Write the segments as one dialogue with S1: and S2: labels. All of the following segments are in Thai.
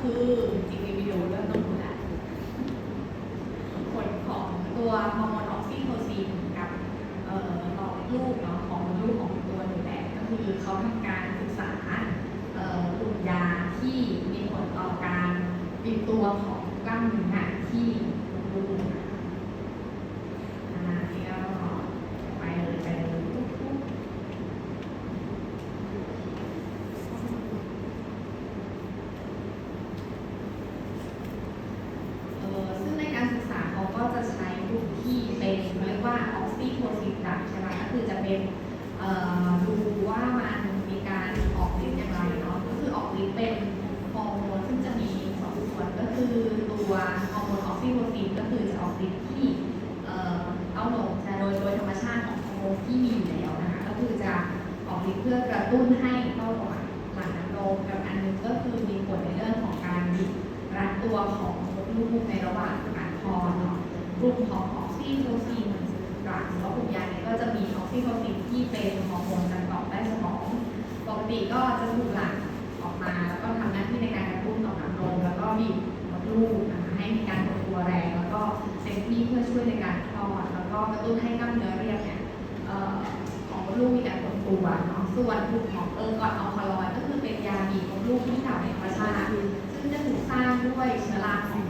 S1: คือจริงๆวิดีโอเรื่องต้นดูแลผลของตัวฮอร์โมนออกซิโทซินกับเหลอดลูกเนาะของลูกของตัวดูแลก็คือเขาทำการศึกษาเอ่อกลุ่มยาที่มีผลต่อการบิดตัวของกล้ามเนื้อที่ ฮอร์โมนออกซิโทซินก็คือจะออกฤทธิ์ที่เอ้านมจะโดยโดยธรรมชาติของฮอร์โมนที่มีอยู่แล้วนะคะก็คือจะออกฤทธิ์เพื่อกระตุ้นให้เต้านมหลั่งน้ำนมกับอันนึงก็คือมีผลในเรื่องของการรัดตัวของมดลูกในระหว่างการคลอดเนาะกลุ่มของออกซิโทซินหลักหรือว่ากลุ่มยาเนี่ยก็จะมีออกซิโทซินที่เป็นฮอร์โมนการตอบได้สมองปกติก็จะถูกหลั่งออกมาแล้วก็ทำหน้าที่ในการกระตุ้นต่อมน้ำนมแล้วก็บีบมดลูกนะ ให้มีการกดตัวแรง แล้วก็เซฟตี้เพื่อช่วยในการคลอดแล้วก็กระตุ้นให้กล้ามเนื้อเรียบเนี่ยของลูกมีการกดตัวเนาะส่วนกลุ่มของเออก่อนอัลคาลอยก็คือเป็นยาบีของลูกที่เก่าในธรรมชาติซึ่งจะถูกสร้างด้วยเชื้อราของ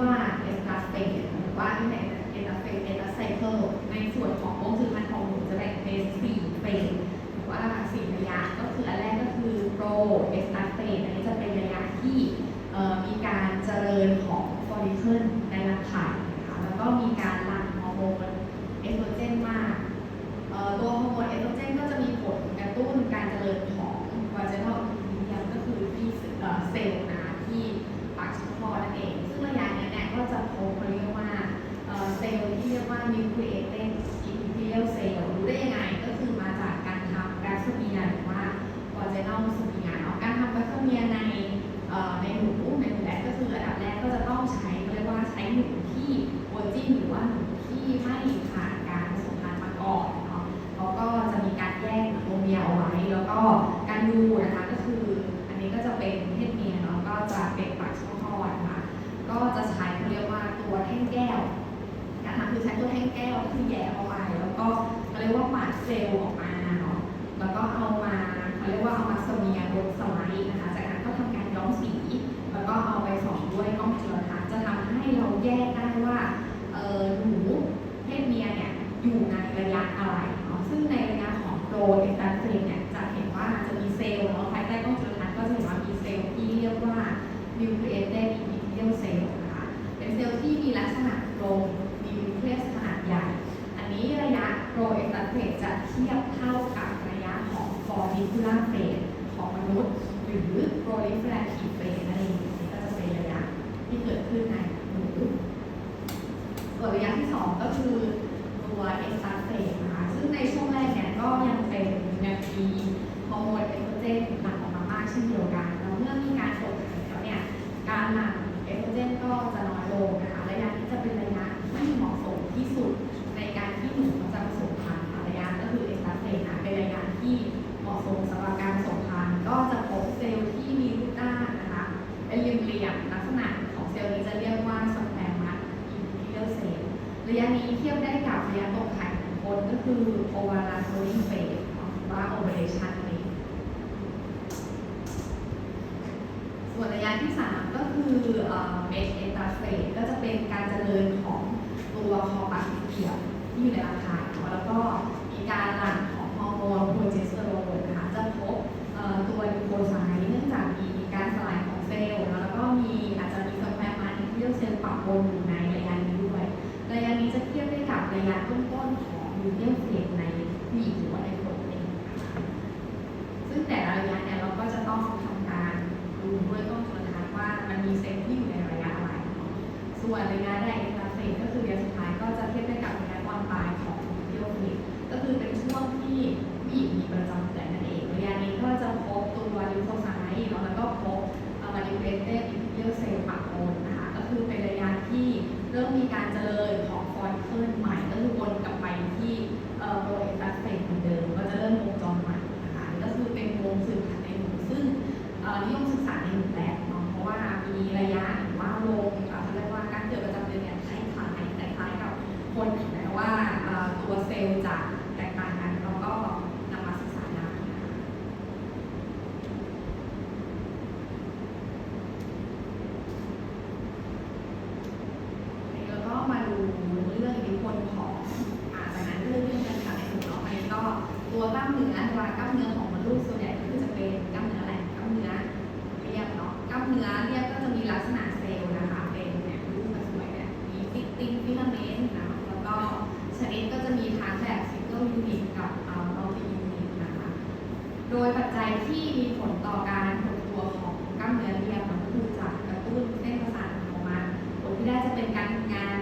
S1: ว่าเอสตาเฟนหรือว่าที่ไหนเอสตาเฟนเอสตาไซเคิลในส่วนของโรคซึมันของหนูจะแบ่งเป็นสี่เฟสหรือว่าสี่ระยะก็คืออันแรกก็คือโปรเอสตาเฟนอันนี้จะเป็นระยะที่มีการเจริญของฟอลิเคิลในรังไข่นะคะแล้วก็มีการหลั่งฮอร์โมนเอสโตรเจนมากตัวฮอร์โมนเอสโตรเจนก็จะมีผลกระตุ้นการเจริญของ เทียบเท่ากับระยะของ follicular phase ของมนุษย์ หรือโปรลิฟแลนคิปเ phase นั่นเอก็จะเป็นระยะที่เกิดขึ้นในหนูส่วนระยะที่ 2 ก็คือตัวเอสตั phase นะซึ่งในช่วงแรกเนี่ยก็ยังเป็นยังมีฮอร์โมนเอสโตรเจนหลั่งออกมามากเช่นเดียวกันแล้วเมื่อมีการตกข่ยแล้วเนี่ยการหลั่งเอสโตรเจนก็จะน้อยลงนะคะระยะที่จะเป็นระยะที่เหมาะสมที่สุดในการที่หนู ที่เหมาะสมสำหรับการผสมพันธุ์ก็จะพบเซลล์ที่มีรูปด้านนะคะ เป็นเหลี่ยมๆลักษณะของเซลล์นี้จะเรียกว่าสแควร์มัสอินทิเลียลเซลระยะนี้เทียบได้กับระยะตกไข่ของคนก็คือโอวาลาโทลิงเฟสหรือว่าโอเวอเรชันนั่นเองส่วนระยะที่ 3 ก็คือเมทเอตาเฟสก็จะเป็นการเจริญของตัวคอปักเขียวที่อยู่ในร่างกายแล้วก็มีการหลั่ง ของฮอร์โปรเจสเตอโรนนะคะจะพบตัวดิโคไซด์เนื่องจากมีการสลายของเซลล์แล้วก็มีอาจจะมีสแควร์มาร์ที่เรียกเซลล์ปะปนอยู่ในระยะนี้ด้วยระยะนี้จะเทียบได้กับระยะต้นๆของยูเนียเฟสในผู้หญิงหรือว่าในคนเองซึ่งแต่ละระยะเนี่ยเราก็จะต้องทำการดูด้วยกล้องจุลทรรศน์ว่ามันมีเซลล์ที่อยู่ในระยะอะไรส่วนระยะแรกเอตาเฟสก็คือระยะสุดท้ายก็จะเทียบ การเจริญของฟอลิเคิลใหม่ก็คือวนกลับไปที่โปรเอตาเฟสเหมือนเดิม ก็จะเริ่มวงจรใหม่นะคะก็คือเป็นวงสืบพันธุ์ในหนูซึ่งนิยมศึกษาในหนูแรกเนาะเพราะว่ามีระยะหรือว่าวงเอ่อเขาเรียกว่าการเกิดประจำเดือนเนี่ยคล้ายๆคล้ายๆกับคนถึงแม้ว่าเอ่อตัวเซลล์จะแตกต่างกันเราก็นำมาศึกษาได้นะคะ แล้วก็มาดูเรื่องอิทธิพลของอาจากนั้นเรื่องเรื่องการขาดในหนูเนาะอันนี้ก็ตัวกล้ามเนื้อตัวกล้ามเนื้อของมนุษย์ส่วนใหญ่ก็คือจะเป็นกล้ามเนื้อแหละกล้ามเนื้อเรียบเนาะกล้ามเนื้อเรียบก็จะมีลักษณะเซลล์นะคะเป็นเนี่ยรูปมาสวยเนี่ยมีฟิตติ้งฟิลาเมนต์นะแล้วก็ชนิดก็จะมีทั้งแบบซิงเกิลยูนิตกับเอ่อมัลติยูนิตนะคะ โดยปั จจัยที่มีผลต่อการหดตัวของกล้ามเนื้อเรียบมันก็คือจากกระตุ้นเส้นประสาทของมันผลที่ได้จะเป็นการทำงาน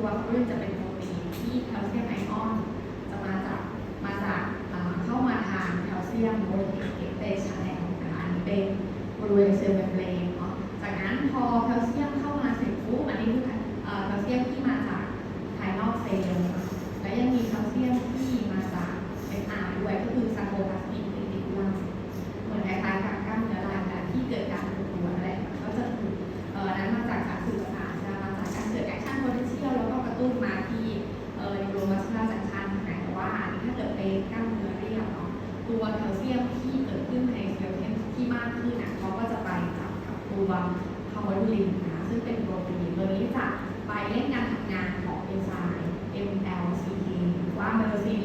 S1: เพราะฉะนั้นตัวคอมโมทูลินจะเป็น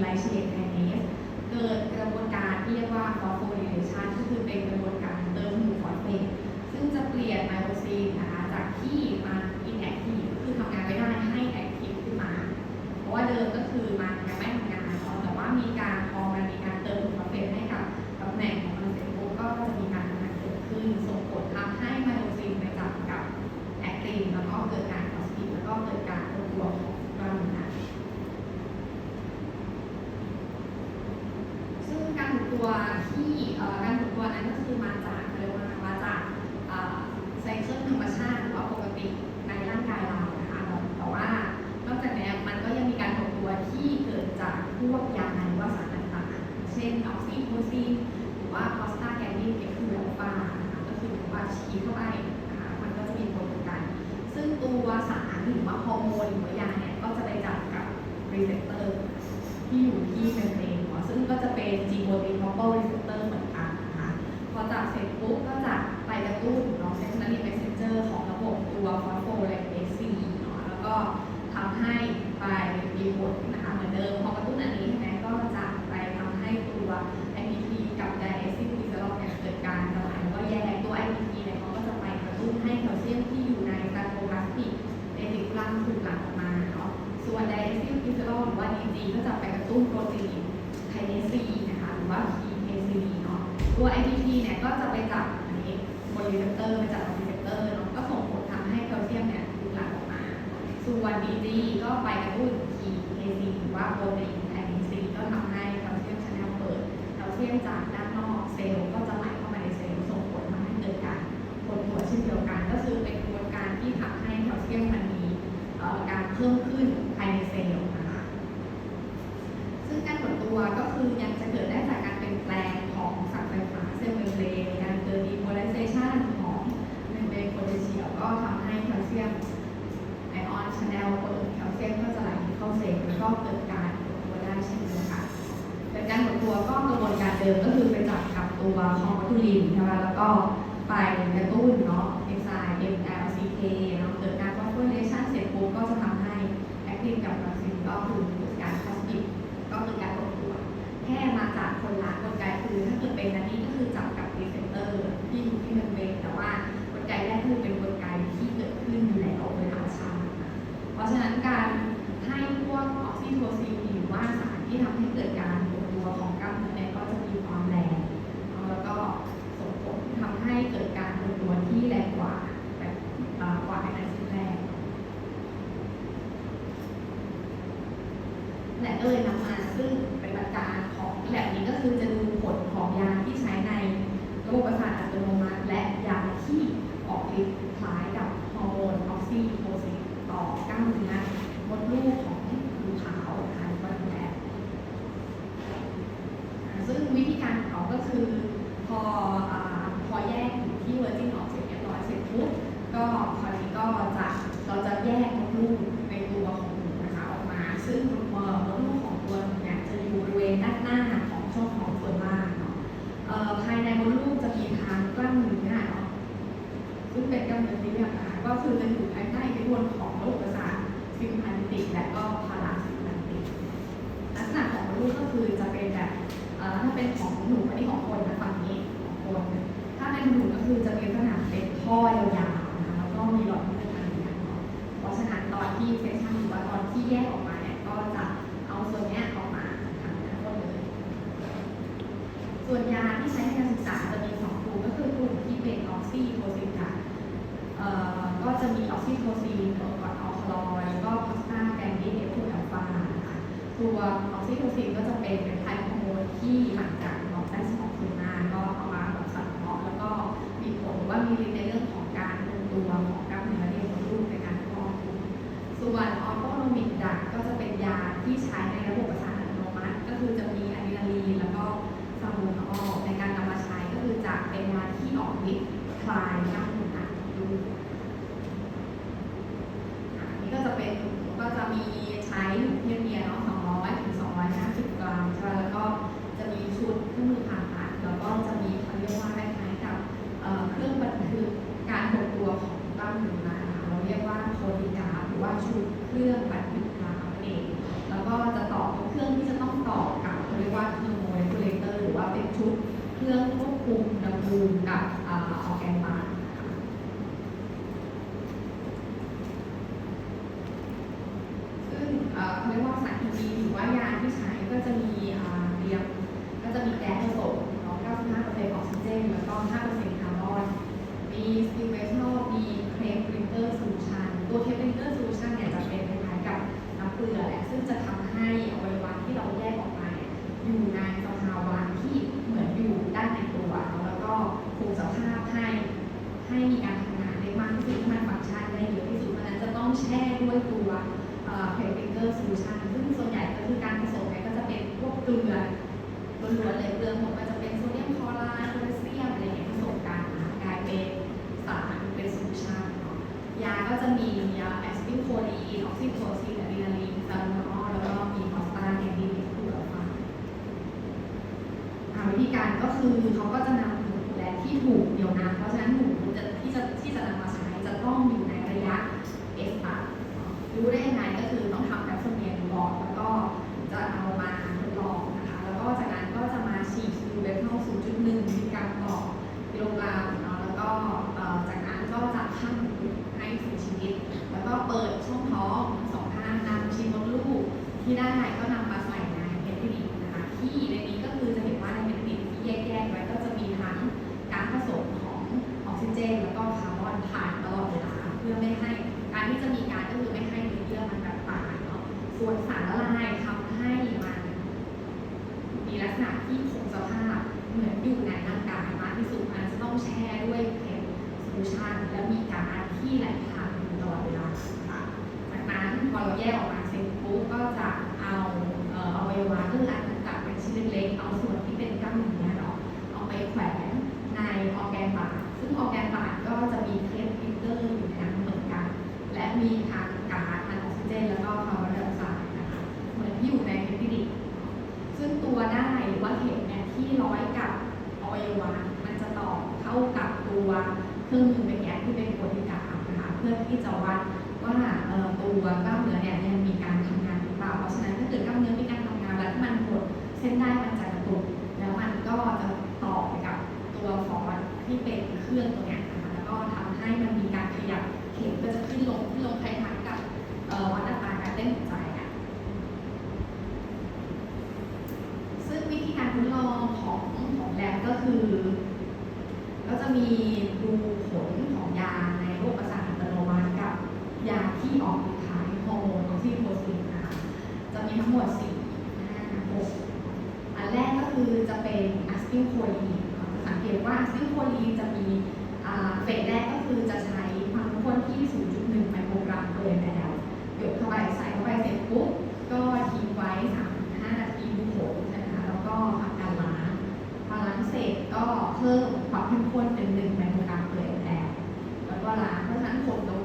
S1: 来是点开 ช่นออกซิโทซินหรือว่าคอสตาแกนดินเก็คือแอลฟาก็คือว่าชี้เข้าไปนะคะมันก็จะมีผลต่อกัน ซึ่งตัวสารหรือว่าฮอร์โมนหรือว่ายาเนี่ยก็จะไปจับกับรีเซพเตอร์ที่อยู่ที่เมมเบรนหัวซึ่งก็จะเป็น G protein couple receptor เหมือนกันนะคะพอจับเสร็จปุ๊บก็จะไปกระตุ้นเนาะ secondary messenger ของระบบตัว phospholipase C เนาะแล้วก็ทำให้ไปมีผลนะคะเหมือนเดิมพอกระตุ้นอันนี้ใช่ไหมก็จะไปทำให้ตัว IPP กับ diacylglycerol เนี่ยเกิดการสลายแล้วก็แยกตัว IPP เนี่ยเขาก็จะไปกระตุ้นให้แคลเซียมที่อยู่ในไซโตพลาสติกในติกลังถูกหลั่งออกมาเนาะ ส่วน diacylglycerol G ก็จะไปกระตุ้นโปรตีนไคเนส C นะคะหรือว่า PKC เนาะตัว IPP เนี่ยก็จะไปจับอันนี้บนรีเซปเตอร์ไปจับรีเซปเตอร์เนาะก็ส่งผลทำให้แคลเซียมเนี่ยถูกหลั่งออกมาส่วน DG ก็ไปกระตุ้น PKC หรือว่าโปรตีนไคเนส C ก็ทำให้แคลเซียมชแนลเปิดแคลเซียมจากด้านนอกเซลล์ก็จะไหลเข้ามาในเซลล์ส่งผลทำให้เกิดการปวดหัวเช่นเดียวกัน ก็คือเป็นกระบวนการที่ทำให้แคลเซียมมันมีการเพิ่มขึ้นภายในเซลล์นะคะ ซึ่งการหด ตัวก็คือยังจะเกิดได้จากการเปลี่ยนแปลงของสังไฟฟ้าเซลล์เมมเบรนการเกิด depolarization ของเมมเบรนโพเทนเชียลก็ทำให้แคลเซียมไอออนชแนลเปิดแคลเซียมก็จะไหลเข้าเซลล์แล้วก็เกิดการหดตัวได้เช่นเดียวกันแต่การหดตัวก็กระบวนการเดิมก็คือไปจับกับตัวคอมบัตูลินใช่ไหมแล้วก็ไปกระตุ้นเนาะเอนไซม์ MLCK เนาะเกิดการ phosphorylation เสร็จปุ๊บก็จะทำให้ แอคทีฟกับคาซินก็คือเกิดการพลาสติกก็คือการรวมตัว แค่มาจากคนละกลไกคือถ้าเกิดเป็นอันนี้ก็คือจับกับรีเซพเตอร์ที่อยู่ที่เมมเบรนแต่ว่ากลไกแรกคือเป็นกลไกที่เกิดขึ้นอยู่แล้วโดยธรรมชาตินะเพราะฉะนั้นการให้พวกออกซิโทซินหรือว่าสารที่ทำให้เกิดการรวมตัวของกล้ามเนื้อเนี่ยก็จะมีความแรงเนาะแล้วก็ส่งผลทำให้เกิดการรวมตัวที่แรงกว่าแบบเอ่อกว่าในชิ้นแรก และก็เลยนำมาซึ่งเป็นหลักการของแบบนี้ก็คือจะดูผลของยาที่ใช้ในระบบประสาทอัตโนมัติ และยาที่ออกฤทธิ์คล้ายกับฮอร์โมนออกซิโทซินต่อกล้ามเนื้อมดลูกของผิวขาวทางฟันแผล ซึ่งวิธีการของเขาก็คือพออ่าพอแยกอยู่ที่เวอร์จินออกเสร็จเรียบร้อยเสร็จปุ๊บก็คราวนี้ก็จะเราจะแยกมดลูกในตัวของหนูนะคะออกมา ซึ่งมดลูกของตัวหนูเนี่ยจะอยู่บริเวณด้านหน้าของช่องของส่วนล่างเนาะภายในมดลูกจะมีทางกล้ามเนื้อเนาะซึ่งเป็นกล้ามเนื้อที่เรียกนะคะก็คือจะอยู่ภายใต้อิทธิพลของระบบประสาทซิมพานิติกและก็พารา ลูกก็คือจะเป็นแบบถ้าเป็นของหนูอันนี้ของคนนะฝั่งนี้ของคน ถ้าเป็นหนูก็คือจะมีลักษณะเป็นท่อยาวๆนะคะแล้วก็มีหลอดเลือดทางเดินเนาะเพราะฉะนั้นตอนที่เซสชั่นหรือว่าตอนที่แยกออกมาเนี่ยก็จะเอาส่วนเนี้ยออกมาทางทั้งหมดเลยส่วนยาที่ใช้ในการศึกษาจะมีสองกลุ่มก็คือกลุ่มที่เป็นออกซิโทซินค่ะก็จะมีออกซิโทซินตัวก่อ ตัวออกซิโทซินก็จะเป็นเป็นไทฮอร์โมนที่หลังจากหลอดใต้สมองคืนมาก็เอามาแบบสังเคราะห์แล้วก็มีผลว่ามีฤทธิ์ในเรื่องของการรวมตัวของกล้ามเนื้อในมดลูกในการคลอดลูกส่วนออโตโนมิกดักก็จะเป็นยาที่ใช้ในระบบประสาทอัตโนมัติ ก็คือจะมีอะดรีนาลีนแล้วก็ซาบูทาอลในการนำมาใช้ก็คือจะเป็นยาที่ออกฤทธิ์คลายกล้ามเนื้อลูก อันนี้ก็จะเป็นก็จะมีใช้อยู่เพียงเดียวเนาะ200ถึง250 กรัมใช่ไหมแล้วก็จะมีชุดเครื่องมือผ่าตัดแล้วก็จะมีเขาเรียกว่าคล้ายๆกับเอ่อเครื่องบันทึกการหดตัวของกล้ามเนื้อนะคะเราเรียกว่าโคดิกราฟหรือว่าชุด เครื่องบันทึกกราฟนั่นเองแล้วก็จะต่อเครื่องที่จะต้องต่อกับเขาเรียกว่าเทอร์โมเรกูเลเตอร์หรือว่าเป็นชุดเครื่องควบคุมอุณหภูมิกับออแกน เกลือล้วนๆเลยเกลือหมดมันจะเป็นโซเดียมคลอไรด์โพแทสเซียมอะไรอย่างเงี้ยผสมกันกลายเป็นสารเป็นสูชันาะยาก็จะมียาแอสพิโคลีนออกซิโทซินอะดรีนาลีนซาลูนอแล้วก็มีคอสตาแอนดีที่คุณเราฟังวิธีการก็คือเขาก็จะนำหมูและที่ถูกเดียวนะเพราะฉะนั้นหมูจะที่จะที่จะนำมาใช้จะต้องอยู่ในระยะเอฟรู้ได้ยังไงก็คือต้องทำแอปโซเนียนบอกแล้วก็จะเอามา วนสารละลายทำให้มันมีลักษณะที่คงสภาพเหมือนอยู่ในร่างกายมากที่สุดมันจะต้องแช่ด้วยเพลโซลูชันและมีการที่ไหลผ่างตลอดเวลาจากนั้นพอเราแยกออกมา พื่อที่จะวัดว่าตัวกล้ามเนื้อเนี่ยยังมีการทำงานหรือเปล่า เพราะฉะนั้นถ้าเกิดกล้ามเนื้อมีการทำงานแล้วมันหดเส้นได้มันจะกระตุกแล้วมันก็จะต่อไปกับตัวฟอร์สที่เป็นเครื่องตัวเนี้ยนะคะแล้วก็ทำให้มันมีการขยับเข็มก็จะขึ้นลงขึ้นลงคล้ายๆกับวัดอัตราการเต้นหัวใจอะซึ่งวิธีการทดลองของของแลบก็คือ ก็จะมีดูผลของยาในโรคประสาท ยาที่ออกฤทธิ์ขายฮอร์โมนออกซิโทซินนะคะจะมีทั้งหมด4 5 6อันแรกก็คือจะเป็นอะซิโคลีนสังเกตว่าอะซิโคลีนจะมีเฟสแรกก็คือจะใช้ความเข้ข้นที่ 0.1 ไมโครกรัมเกินแล้วหยดเข้าไปใส่เข้าไปเสร็จปุ๊บก็ทิ้งไว้ 3-5 นาทีบุโขนะคะแล้วก็ทำการล้างพอล้างเสร็จก็เพิ่มความเข้มข้นเป็น1ไมโครกรัมเกินแล้วแล้วก็ล้างเพราะฉะนั้นผลตรง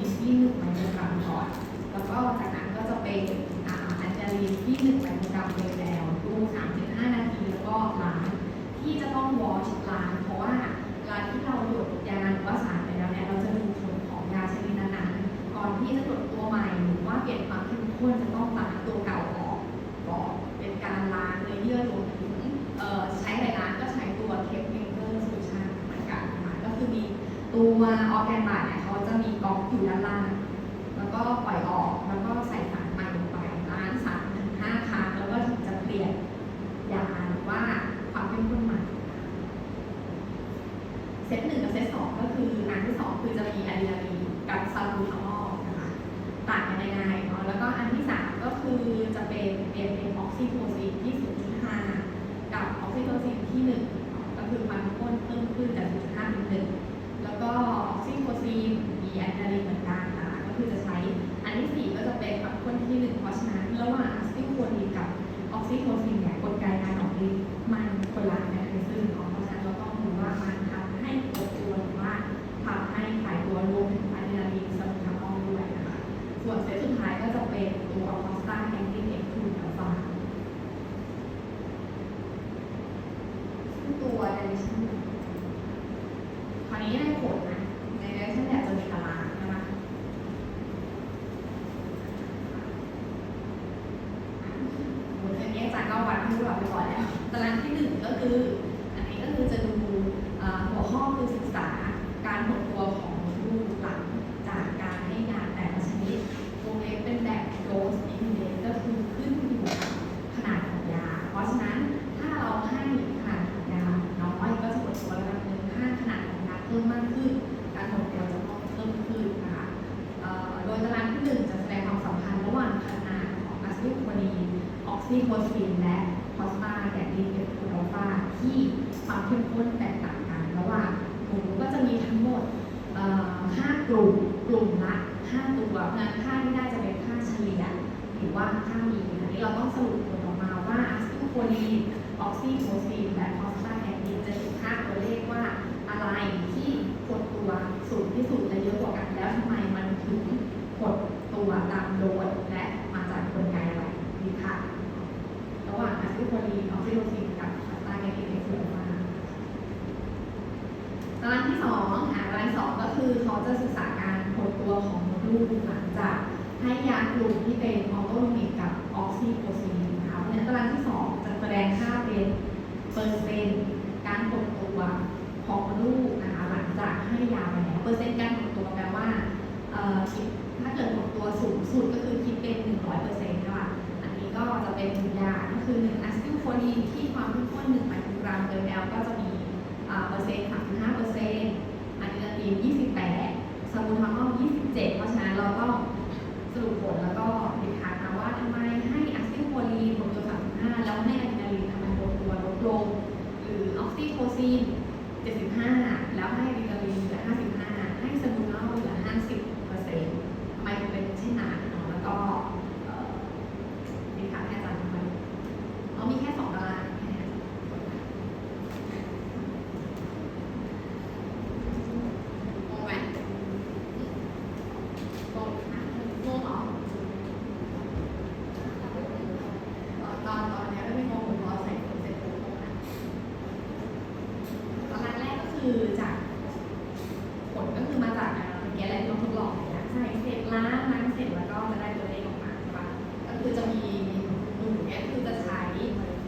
S1: easily Okay. ที่ความเข้มข้นแตกต่างกันระหว่างกลุ่มก็จะมีทั้งหมด5กลุ่มกลุ่มละ5ตัวงานค่าที่น่าจะเป็นค่าเฉลี่ยหรือว่าค่ามีอันนี้เราต้องสรุปผลออกมาว่าอะซิโคลีออกซิโคซีนและออกซาแอนดีนจะถึงค่าตัวเลขว่าอะไรที่กดตัวสูงที่สุดและเยอะกว่ากันแล้วทำไมมันถึงกดตัวตามโดดและมาจากกลไกอะไรนี่ค่ะระหว่างอะซิโคลีนออกซิโคซีน สองอ่าตารางที่สองก็คือเขาจะศึกษาการหดตัวของมดลูกหลังจากให้ยากลุ่มที่เป็นออโตโนมิกกับออกซิโทซินนะคะเพราะฉะนั้นตารางที่สองจะแสดงค่าเป็นเปอร์เซ็นต์การหดตัวของมดลูกนะคะหลังจากให้ยาไปแล้วเปอร์เซ็นต์การหดตัวแปลว่าคิดถ้าเกิดหดตัวสูงสุดก็คือคิดเป็น100%เปอร์เซ็นต์ค่ะอันนี้ก็จะเป็นยาก็คือ1อะซิลโคลีนที่ความเข้มข้น1ไมโครกรัมโดยแล้วก็จะมี เปอร์เซ็นต์35เปอร์เซ็นต์อะดรีนาลีน28สบูทานอล27 เพราะฉะนั้นเราต้องสรุปผลแล้วก็ดิคาร์มาว่าทำไมให้อะซิโคลีนบวกตัว35 แล้วให้อะดรีนาลีนทำไมบวกตัวลดลง หรือออกซิโทซิน75 แล้วให้อะดรีนาลีนเหลือ55 ให้สบูทานอลเหลือ50เปอร์เซ็นต์ทำไมถึงเป็นเช่นนั้นเนาะแล้วก็เอ่อดิคาร์ให้อาจารย์ทำไมเอามีแค่สองตารางแค่นั้น งงไหมงงนะงงเหรอตอนตอนตอนเนี้ยไม่งงผมรอใส่ผมเสร็จผมงงนะตอนแรกแรกก็คือจากผลก็คือมาจากอ่าเมื่อกี้อะไรที่เราทดลองเนี่ยใส่เสร็จล้างล้างเสร็จแล้วก็จะได้ตัวเลขออกมาใช่ปะก็คือจะมีหนูเนี่ยคือจะใช้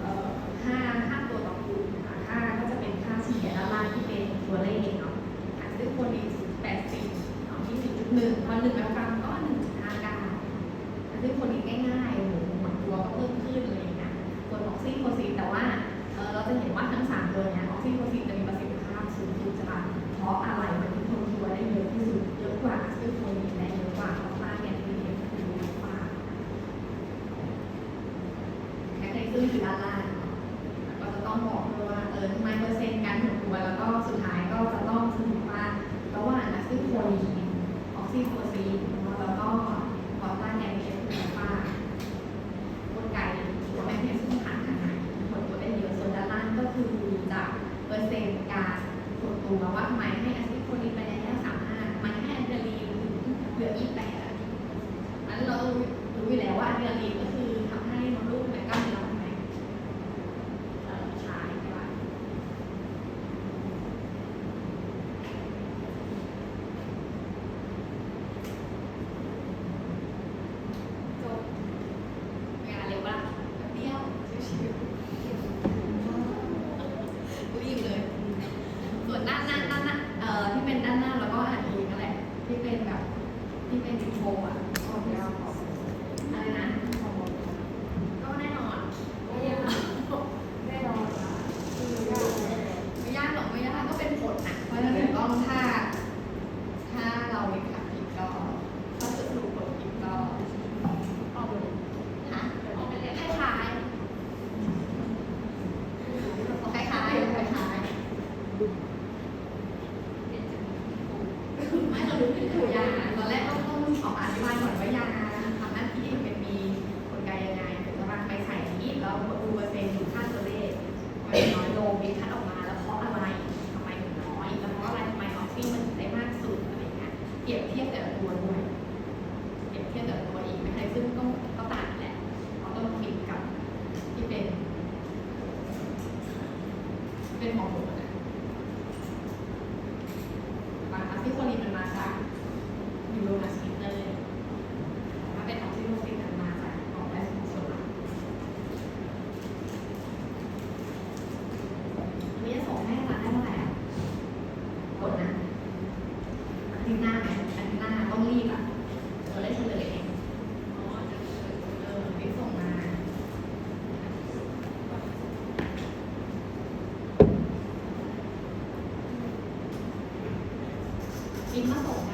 S1: เอ่อห้าห้าตัวต่อกลุ่มค่ะค่าก็จะเป็นค่าเฉลี่ยด้านล่างที่เป็นตัวเลขเนาะ อาจจะคนอีกแปดสิบเอาที่สิบจุดหนึ่งพอหนึ่งแล้วกันก็หนึ่งจุดห้าเก้าอาจจะคนอีกง่ายๆโอ้โหหมดตัวก็เพิ่มขึ้นอะไรอย่างเงี้ยส่วนออกซิโทซินแต่ว่าเออเรา จะเห็นว่าทั้ง3ตัวเนี้ยออกซิโทซินจะมีประสิทธิภาพสูงสุดใช่ะเพราะอะไรมันถึงทนตัวได้เยอะที่สุดเยอะกว่าซิลโคลีนและเยอะกว่าเพราะว่าเนี่ยคือเยอะคือเยอะกว่าแค่ในซึ่งคือด้านล่าง บินมาส่งค่